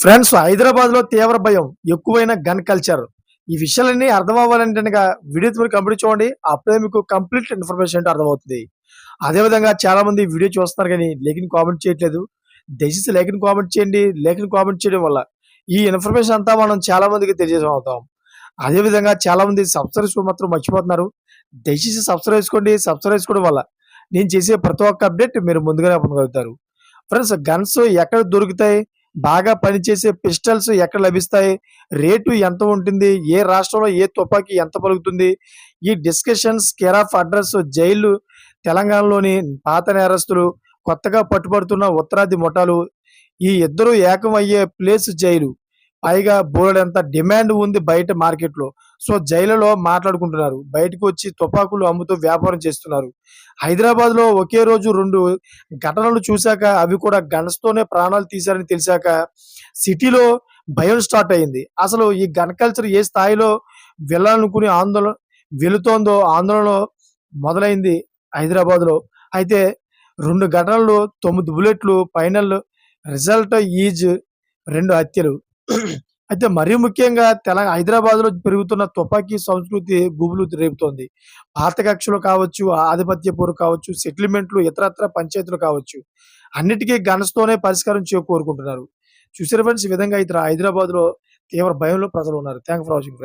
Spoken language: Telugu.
ఫ్రెండ్స్ హైదరాబాద్లో తీవ్ర భయం ఎక్కువైన గన్ కల్చర్. ఈ విషయాలన్నీ అర్థం అవ్వాలంటే కనుక వీడియో మీరు కంప్లీట్ చూడండి అప్పుడే మీకు కంప్లీట్ ఇన్ఫర్మేషన్ అంటే అర్థమవుతుంది. అదేవిధంగా చాలా మంది వీడియో చూస్తున్నారు కానీ లేఖని కామెంట్ చేయట్లేదు. దయచేసి లేఖని కామెంట్ చేయండి లేఖని కామెంట్ చేయడం వల్ల ఈ ఇన్ఫర్మేషన్ అంతా మనం చాలా మందికి తెలియజేసం అవుతాం అదేవిధంగా చాలా మంది సబ్స్క్రైబ్ మాత్రం మర్చిపోతున్నారు. దయచేసి సబ్స్క్రైబ్ చేసుకోండి సబ్స్క్రైబ్ చేసుకోవడం వల్ల నేను చేసే ప్రతి ఒక్క అప్డేట్ మీరు ముందుగానే పొందగలుగుతారు. ఫ్రెండ్స్ గన్స్ ఎక్కడ దొరుకుతాయి? బాగా పనిచేసే పిస్టల్స్ ఎక్కడ లభిస్తాయి? రేటు ఎంత ఉంటుంది? ఏ రాష్ట్రంలో ఏ తుపాకీ ఎంత పలుకుతుంది? ఈ discussions care of address jail తెలంగాణలోని పాత నేరస్తులు కొత్తగా పట్టుబడుతున్న ఉత్తరాది ముఠాలు ఈ ఇద్దరు ఏకమయ్యే ప్లేస్ జైలు. పైగా బోలెడంత డిమాండ్ ఉంది బయట మార్కెట్లో. సో జైలులో మాట్లాడుకుంటున్నారు. బయటకు వచ్చి తుపాకులు అమ్ముతూ వ్యాపారం చేస్తున్నారు. హైదరాబాద్లో ఒకే రోజు రెండు ఘటనలు చూశాక అవి కూడా గన్స్తోనే ప్రాణాలు తీశారని తెలిసాక సిటీలో భయం స్టార్ట్ అయింది. అసలు ఈ గన్ కల్చర్ ఏ స్థాయిలో వెళ్ళాలనుకుని ఆందోళన వెళుతోందో ఆందోళన మొదలైంది హైదరాబాద్లో అయితే రెండు ఘటనలు తొమ్మిది బుల్లెట్లు ఫైనల్ రిజల్ట్ ఈజ్ రెండు హత్యలు. అయితే మరీ ముఖ్యంగా తెలంగాణ హైదరాబాద్లో పెరుగుతున్న తుపాకీ సంస్కృతి గుబులు రేపుతోంది. పాత కక్షలు కావచ్చు ఆధిపత్య పోరు కావచ్చు సెటిల్మెంట్లు ఇతరత్ర పంచాయతీలు కావచ్చు అన్నిటికీ గన్స్తోనే పరిష్కారం చేయ కోరుకుంటున్నారు. చూసారు ఫ్రెండ్స్ ఈ విధంగా ఇతర హైదరాబాద్లో తీవ్ర భయంలో ప్రజలు ఉన్నారు. Thank for watching friends